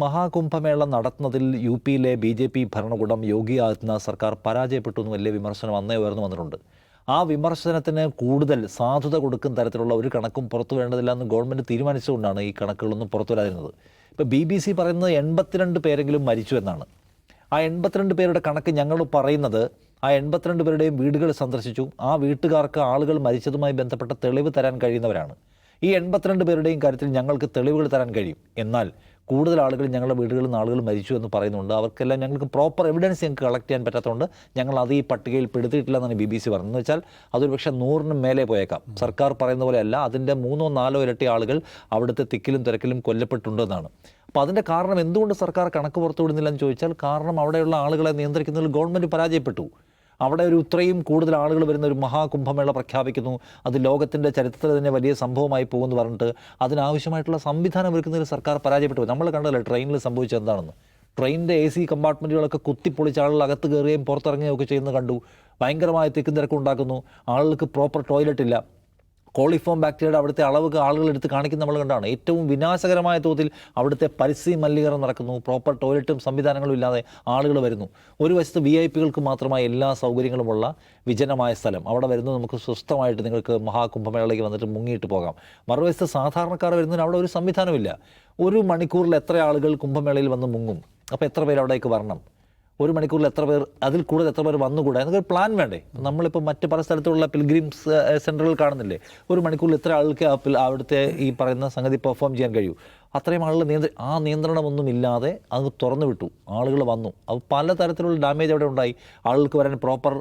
മഹാകുംഭമേള നടത്തുന്നതിൽ യു പിയിലെ B J P ഭരണകൂടം യോഗി ആദിത്യനാഥ് സർക്കാർ പരാജയപ്പെട്ടു എന്ന് വലിയ വിമർശനം അന്നേ ഉയർന്നു വന്നിട്ടുണ്ട്. ആ വിമർശനത്തിന് കൂടുതൽ സാധുത കൊടുക്കുന്ന തരത്തിലുള്ള ഒരു കണക്കും പുറത്തു വേണ്ടതില്ല എന്ന് ഗവൺമെന്റ് തീരുമാനിച്ചുകൊണ്ടാണ് ഈ കണക്കുകളൊന്നും പുറത്തു വരാതിരുന്നത്. ഇപ്പോൾ ബി ബി സി പറയുന്നത് എൺപത്തിരണ്ട് പേരെങ്കിലും മരിച്ചു എന്നാണ്. ആ എൺപത്തിരണ്ട് പേരുടെ കണക്ക് ഞങ്ങൾ പറയുന്നത് ആ എൺപത്തിരണ്ട് പേരുടെയും വീടുകൾ സന്ദർശിച്ചു. ആ വീട്ടുകാർക്ക് ആളുകൾ മരിച്ചതുമായി ബന്ധപ്പെട്ട തെളിവ് തരാൻ കഴിയുന്നവരാണ്. ഈ എൺപത്തിരണ്ട് പേരുടെയും കാര്യത്തിൽ ഞങ്ങൾക്ക് തെളിവുകൾ തരാൻ കഴിയും. എന്നാൽ കൂടുതൽ ആളുകൾ ഞങ്ങളുടെ വീടുകളിൽ നിന്ന് ആളുകൾ മരിച്ചു എന്ന് പറയുന്നുണ്ട്. അവർക്കെല്ലാം ഞങ്ങൾക്ക് പ്രോപ്പർ എവിഡൻസ് ഞങ്ങൾക്ക് കളക്ട് ചെയ്യാൻ പറ്റാത്തതുകൊണ്ട് ഞങ്ങൾ അത് ഈ പട്ടികയിൽ പെടുത്തിയിട്ടില്ല എന്നാണ് ബി ബി സി പറഞ്ഞത് എന്ന് വെച്ചാൽ അതൊരു പക്ഷേ നൂറിന് മേലെ പോയേക്കാം. സർക്കാർ പറയുന്ന പോലെയല്ല അതിന്റെ മൂന്നോ നാലോ ഇരട്ടി ആളുകൾ അവിടുത്തെ തിക്കിലും തിരക്കിലും കൊല്ലപ്പെട്ടുണ്ടെന്നാണ് അപ്പോൾ അതിന്റെ കാരണം എന്തുകൊണ്ട് സർക്കാർ കണക്ക് പുറത്തുവിടുന്നില്ല എന്ന് ചോദിച്ചാൽ കാരണം അവിടെയുള്ള ആളുകളെ നിയന്ത്രിക്കുന്നതിൽ ഗവൺമെന്റ് പരാജയപ്പെട്ടു. അവിടെ ഒരു ഇത്രയും കൂടുതൽ ആളുകൾ വരുന്ന ഒരു മഹാകുംഭമേള പ്രഖ്യാപിക്കുന്നു. അത് ലോകത്തിന്റെ ചരിത്രത്തിൽ തന്നെ വലിയ സംഭവമായി പോകുമെന്ന് പറഞ്ഞിട്ട് അതിനാവശ്യമായിട്ടുള്ള സംവിധാനം ഒരു സർക്കാർ പരാജയപ്പെട്ടു. നമ്മൾ കണ്ടല്ലോ ട്രെയിനിൽ സംഭവിച്ചത് എന്താണെന്ന്? ട്രെയിനിന്റെ എ സി കമ്പാർട്ട്മെന്റുകളൊക്കെ കുത്തിപ്പൊളിച്ച് ആളുകൾ അകത്ത് കയറുകയും പുറത്തിറങ്ങുകയും ഒക്കെ ചെയ്യുന്നത് കണ്ടു. ഭയങ്കരമായ തിക്കും തിരക്കും ഉണ്ടാക്കുന്നു ആളുകൾക്ക് പ്രോപ്പർ ടോയ്ലറ്റ് ഇല്ല. കോളിഫോം ബാക്ടീരിയയുടെ അവിടുത്തെ അളവ് ആളുകൾ എടുത്ത് കാണിക്കുന്ന നമ്മൾ കണ്ടാണ്. ഏറ്റവും വിനാശകരമായ തോതിൽ അവിടുത്തെ പരിസ്ഥിതി മലിനീകരണം നടക്കുന്നു. പ്രോപ്പർ ടോയ്ലറ്റും സംവിധാനങ്ങളും ഇല്ലാതെ ആളുകൾ വരുന്നു. ഒരു വശത്ത് വി ഐ പികൾക്ക് മാത്രമായി എല്ലാ സൗകര്യങ്ങളുമുള്ള വിജനമായ സ്ഥലം. അവിടെ വരുന്നത് നമുക്ക് സ്വസ്ഥമായിട്ട് നിങ്ങൾക്ക് മഹാകുംഭമേളയ്ക്ക് വന്നിട്ട് മുങ്ങിയിട്ട് പോകാം. മറുവശത്ത് സാധാരണക്കാർ വരുന്നതിന് അവിടെ ഒരു സംവിധാനമില്ല ഒരു മണിക്കൂറിൽ എത്ര ആളുകൾ കുംഭമേളയിൽ വന്ന് മുങ്ങും? അപ്പോൾ എത്ര പേര് അവിടേക്ക് വരണം? ഒരു മണിക്കൂറിൽ എത്ര പേർ അതിൽ കൂടുതൽ എത്ര പേർ വന്നുകൂടാ? എന്നൊക്കെ പ്ലാൻ വേണ്ടേ? നമ്മളിപ്പോൾ മറ്റ് പല സ്ഥലത്തുള്ള പിൽഗ്രിംസ് സെന്ററുകൾ കാണുന്നില്ലേ? ഒരു മണിക്കൂറിൽ എത്ര ആൾക്ക് അവിടുത്തെ ഈ പറയുന്ന സംഗതി പെർഫോം ചെയ്യാൻ കഴിയൂ? അത്രയും ആളുകൾ നിയന്ത്ര ആ നിയന്ത്രണമൊന്നും ഇല്ലാതെ അത് തുറന്നു വിട്ടു ആളുകൾ വന്നു. അത് പല തരത്തിലുള്ള ഡാമേജ് അവിടെ ഉണ്ടായി. ആളുകൾക്ക് വരാൻ പ്രോപ്പർ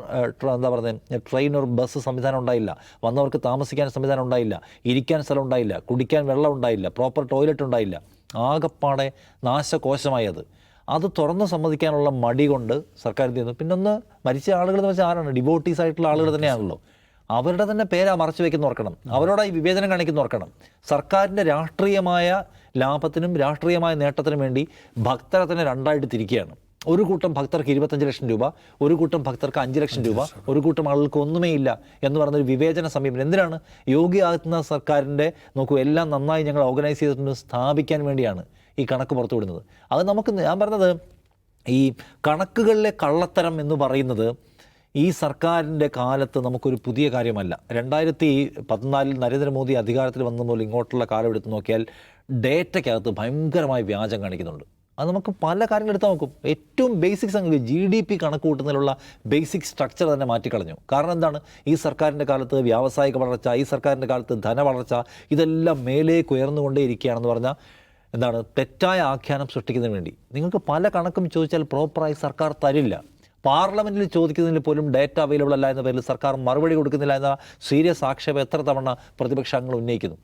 എന്താ പറയുന്നത് ട്രെയിൻ ഒരു ബസ് സംവിധാനം ഉണ്ടായില്ല. വന്നവർക്ക് താമസിക്കാൻ സംവിധാനം ഉണ്ടായില്ല. ഇരിക്കാൻ സ്ഥലം ഉണ്ടായില്ല. കുടിക്കാൻ വെള്ളം ഉണ്ടായില്ല. പ്രോപ്പർ ടോയ്ലറ്റ് ഉണ്ടായില്ല. ആകപ്പാടെ നാശകോശമായി അത് അത് തുറന്ന് സമ്മതിക്കാനുള്ള മടി കൊണ്ട് സർക്കാർ എന്ത് ചെയ്യുന്നു പിന്നൊന്ന് മരിച്ച ആളുകൾ എന്ന് വെച്ചാൽ ആരാണ്? ഡിവോട്ടീസ് ആയിട്ടുള്ള ആളുകൾ തന്നെയാണല്ലോ. അവരുടെ തന്നെ പേരാ മറച്ചു വെക്കുന്ന ഓർക്കണം. അവരോട് ഈ വിവേചനം കാണിക്കുന്ന ഓർക്കണം. സർക്കാരിന്റെ രാഷ്ട്രീയമായ ലാഭത്തിനും രാഷ്ട്രീയമായ നേട്ടത്തിനും വേണ്ടി ഭക്തരെ തന്നെ രണ്ടായിട്ട് തിരിക്കുകയാണ്. ഒരു കൂട്ടം ഭക്തർക്ക് ഇരുപത്തഞ്ച് ലക്ഷം രൂപ ഒരു കൂട്ടം ഭക്തർക്ക് അഞ്ച് ലക്ഷം രൂപ ഒരു കൂട്ടം ആളുകൾക്ക് ഒന്നുമേ ഇല്ല എന്ന് പറഞ്ഞൊരു വിവേചന സമീപനം. എന്തിനാണ്? യോഗി ആദിത്യനാഥ് സർക്കാരിന്റെ നോക്കൂ എല്ലാം നന്നായി ഞങ്ങൾ ഓർഗനൈസ് ചെയ്തിട്ടുണ്ട് സ്ഥാപിക്കാൻ വേണ്ടിയാണ്. ഈ കണക്ക് പുറത്തുവിടുന്നത് അത് നമുക്ക് ഞാൻ പറഞ്ഞത് ഈ കണക്കുകളിലെ കള്ളത്തരം എന്ന് പറയുന്നത് ഈ സർക്കാരിന്റെ കാലത്ത് നമുക്കൊരു പുതിയ കാര്യമല്ല. രണ്ടായിരത്തി പതിനാലിൽ നരേന്ദ്രമോദി അധികാരത്തിൽ വന്ന മുതൽ ഇങ്ങോട്ടുള്ള കാലം എടുത്ത് നോക്കിയാൽ ഡേറ്റയ്ക്കകത്ത് ഭയങ്കരമായ വ്യാജം കാണിക്കുന്നുണ്ട്. അത് നമുക്ക് പല കാര്യങ്ങൾ എടുത്താൽ നോക്കും. ഏറ്റവും ബേസിക് സംഗതി ജി ഡി പി കണക്ക് കൂട്ടുന്നതിലുള്ള ബേസിക് സ്ട്രക്ചർ തന്നെ മാറ്റിക്കളഞ്ഞു. കാരണം എന്താണ്? ഈ സർക്കാരിന്റെ കാലത്ത് വ്യാവസായിക വളർച്ച ഈ സർക്കാരിന്റെ കാലത്ത് ധനവളർച്ച ഇതെല്ലാം മേലേക്ക് ഉയർന്നുകൊണ്ടേ ഇരിക്കുകയാണെന്ന് പറഞ്ഞാൽ എന്താണ് തെറ്റായ ആഖ്യാനം സൃഷ്ടിക്കുന്നതിന് വേണ്ടി. നിങ്ങൾക്ക് പല കണക്കും ചോദിച്ചാൽ പ്രോപ്പറായി സർക്കാർ തരില്ല. പാർലമെന്റിൽ ചോദിക്കുന്നതിൽ പോലും ഡേറ്റ അവൈലബിൾ അല്ല എന്ന പേരിൽ സർക്കാർ മറുപടി കൊടുക്കുന്നില്ല എന്ന സീരിയസ് ആക്ഷേപം എത്ര തവണ പ്രതിപക്ഷങ്ങൾ ഉന്നയിക്കുന്നു.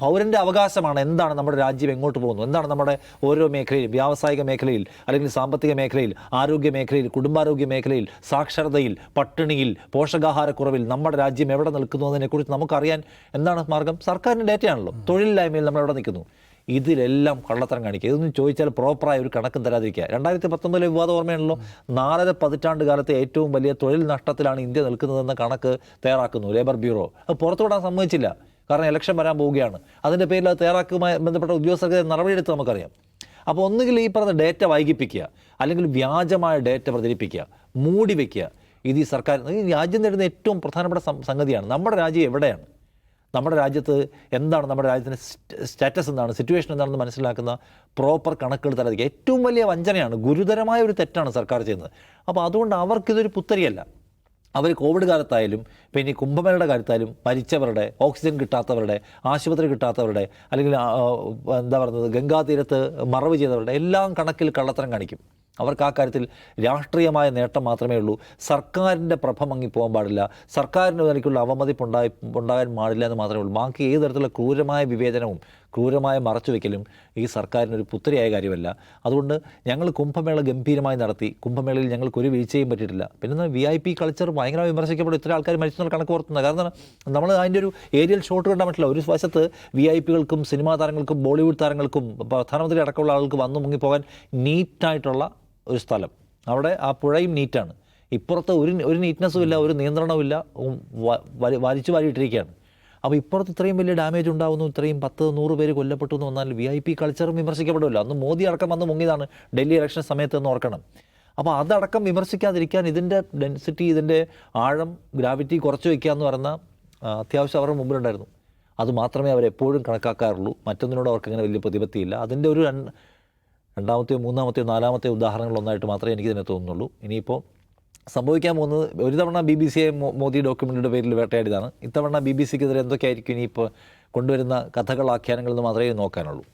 പൗരന്റെ അവകാശമാണ് എന്താണ് നമ്മുടെ രാജ്യം എങ്ങോട്ട് പോകുന്നത്? എന്താണ് നമ്മുടെ ഓരോ മേഖലയിൽ വ്യാവസായിക മേഖലയിൽ അല്ലെങ്കിൽ സാമ്പത്തിക മേഖലയിൽ ആരോഗ്യ മേഖലയിൽ കുടുംബാരോഗ്യ മേഖലയിൽ സാക്ഷരതയിൽ പട്ടിണിയിൽ പോഷകാഹാരക്കുറവിൽ നമ്മുടെ രാജ്യം എവിടെ നിൽക്കുന്നു എന്നതിനെക്കുറിച്ച് നമുക്കറിയാൻ എന്താണ് മാർഗം? സർക്കാരിന്റെ ഡേറ്റയാണല്ലോ തൊഴിലില്ലായ്മയിൽ നമ്മൾ എവിടെ നിൽക്കുന്നു? ഇതിലെല്ലാം കള്ളത്തരം കാണിക്കുക. ഇതൊന്നും ചോദിച്ചാൽ പ്രോപ്പറായ ഒരു കണക്കും തരാതിരിക്കുക. രണ്ടായിരത്തി പത്തൊമ്പതിലെ വിവാദ ഓർമ്മയാണല്ലോ. നാലര പതിറ്റാണ്ട് കാലത്തെ ഏറ്റവും വലിയ തൊഴിൽ നഷ്ടത്തിലാണ് ഇന്ത്യ നിൽക്കുന്നതെന്ന കണക്ക് തയ്യാറാക്കുന്നു ലേബർ ബ്യൂറോ അത് പുറത്തുവിടാൻ സമ്മതിച്ചില്ല. കാരണം ഇലക്ഷൻ വരാൻ പോവുകയാണ്. അതിന്റെ പേരിൽ അത് തയ്യാറാക്കുമായി ബന്ധപ്പെട്ട ഉദ്യോഗസ്ഥർക്ക് നടപടിയെടുത്ത് നമുക്കറിയാം. അപ്പോൾ ഒന്നുകിൽ ഈ പറഞ്ഞ ഡേറ്റ വൈകിപ്പിക്കുക. അല്ലെങ്കിൽ വ്യാജമായ ഡേറ്റ പ്രചരിപ്പിക്കുക. മൂടി വയ്ക്കുക ഇത് ഈ സർക്കാർ ഈ രാജ്യം നേടുന്ന ഏറ്റവും പ്രധാനപ്പെട്ട സംഗതിയാണ്. നമ്മുടെ രാജ്യം എവിടെയാണ്? നമ്മുടെ രാജ്യത്ത് എന്താണ് നമ്മുടെ രാജ്യത്തിന്റെ സ്റ്റാറ്റസ് എന്താണ്? സിറ്റുവേഷൻ എന്താണെന്ന് മനസ്സിലാക്കുന്ന പ്രോപ്പർ കണക്കുകൾ തരാതിരിക്കുക. ഏറ്റവും വലിയ വഞ്ചനയാണ് ഗുരുതരമായ ഒരു തെറ്റാണ് സർക്കാർ ചെയ്യുന്നത്. അപ്പോൾ അതുകൊണ്ട് അവർക്കിതൊരു പുത്തരിയല്ല. അവർ കോവിഡ് കാലത്തായാലും പിന്നെ കുംഭമേളയുടെ കാര്യത്തായാലും മരിച്ചവരുടെ ഓക്സിജൻ കിട്ടാത്തവരുടെ ആശുപത്രി കിട്ടാത്തവരുടെ അല്ലെങ്കിൽ എന്താ പറയുന്നത് ഗംഗാതീരത്ത് മറവ് ചെയ്തവരുടെ എല്ലാം കണക്കിൽ കള്ളത്തരം കാണിക്കും. അവർക്ക് ആ കാര്യത്തിൽ രാഷ്ട്രീയമായ നേട്ടം മാത്രമേ ഉള്ളൂ. സർക്കാരിന്റെ പ്രഭ പോകാൻ പാടില്ല. സർക്കാരിന്റെ നിലയ്ക്കുള്ള അവമതിപ്പ് ഉണ്ടായി ഉണ്ടാകാൻ പാടില്ല എന്ന് മാത്രമേ ഉള്ളൂ. ബാക്കി ഏത് തരത്തിലുള്ള ക്രൂരമായ വിവേചനവും ക്രൂരമായ മറച്ചുവെക്കലും ഈ സർക്കാരിനൊരു പുത്തരിയായ കാര്യമല്ല. അതുകൊണ്ട് ഞങ്ങൾ കുംഭമേള ഗംഭീരമായി നടത്തി. കുംഭമേളയിൽ ഞങ്ങൾക്ക് ഒരു വീഴ്ചയും പറ്റിയിട്ടില്ല. പിന്നെ വി ഐ പി കൾച്ചർ ഭയങ്കരമായി വിമർശിക്കപ്പെടും. ഇത്ര ആൾക്കാർ മരിച്ചെന്നുള്ള കണക്ക് ഓർത്തുന്നത്. കാരണം നമ്മൾ അതിന്റെ ഒരു ഏരിയൽ ഷോട്ട് കണ്ടാൽ പറ്റില്ല ഒരു വശത്ത് വി ഐ പികൾക്കും സിനിമാ താരങ്ങൾക്കും ബോളിവുഡ് താരങ്ങൾക്കും പ്രധാനമന്ത്രി അടക്കമുള്ള ആളുകൾക്ക് വന്നു മുങ്ങിപ്പോകാൻ നീറ്റായിട്ടുള്ള ഒരു സ്ഥലം. അവിടെ ആ പുഴയും നീറ്റാണ്. ഇപ്പുറത്ത് ഒരു ഒരു നീറ്റ്നസ്സും ഇല്ല ഒരു നിയന്ത്രണവും ഇല്ല വലി- വലിച്ചു വാരിയിട്ടിരിക്കുകയാണ്. അപ്പോൾ ഇപ്പുറത്ത് ഇത്രയും വലിയ ഡാമേജ് ഉണ്ടാകുന്നു ഇത്രയും പത്ത് നൂറ് പേര് കൊല്ലപ്പെട്ടു എന്ന് വന്നാൽ വി ഐ പി കൾച്ചറും വിമർശിക്കപ്പെടുമല്ലോ അന്ന് മോദി അടക്കം വന്ന് മുങ്ങിയതാണ് ഡൽഹി ഇലക്ഷൻ സമയത്ത് എന്ന് ഓർക്കണം. അപ്പോൾ അതടക്കം വിമർശിക്കാതിരിക്കാൻ ഇതിന്റെ ഡെൻസിറ്റി ഇതിന്റെ ആഴം ഗ്രാവിറ്റി കുറച്ച് വയ്ക്കുക എന്ന് പറഞ്ഞ അത്യാവശ്യം അവരുടെ മുമ്പിലുണ്ടായിരുന്നു. അത് മാത്രമേ അവർ എപ്പോഴും കണക്കാക്കാറുള്ളൂ. മറ്റൊന്നിനോട് അവർക്ക് അങ്ങനെ വലിയ പ്രതിപത്തിയില്ല. അതിന്റെ ഒരു രണ്ടാമത്തെയോ മൂന്നാമത്തെയോ നാലാമത്തെയോ ഉദാഹരണങ്ങളൊന്നായിട്ട് മാത്രമേ എനിക്ക് എനിക്കിതിനെ തോന്നുന്നുള്ളൂ. ഇനിയിപ്പോൾ സംഭവിക്കാൻ പോകുന്നത് ഒരു തവണ ബി ബി സിയെ മോദി ഡോക്യുമെന്റിന്റെ പേരിൽ വേട്ടയാടിയതാണ്. ഇത്തവണ ബി ബി സിക്കെതിരെ എന്തൊക്കെയായിരിക്കും ഇനിയിപ്പോൾ കൊണ്ടുവരുന്ന കഥകൾ ആഖ്യാനങ്ങൾ എന്ന് മാത്രമേ നോക്കാനുള്ളൂ.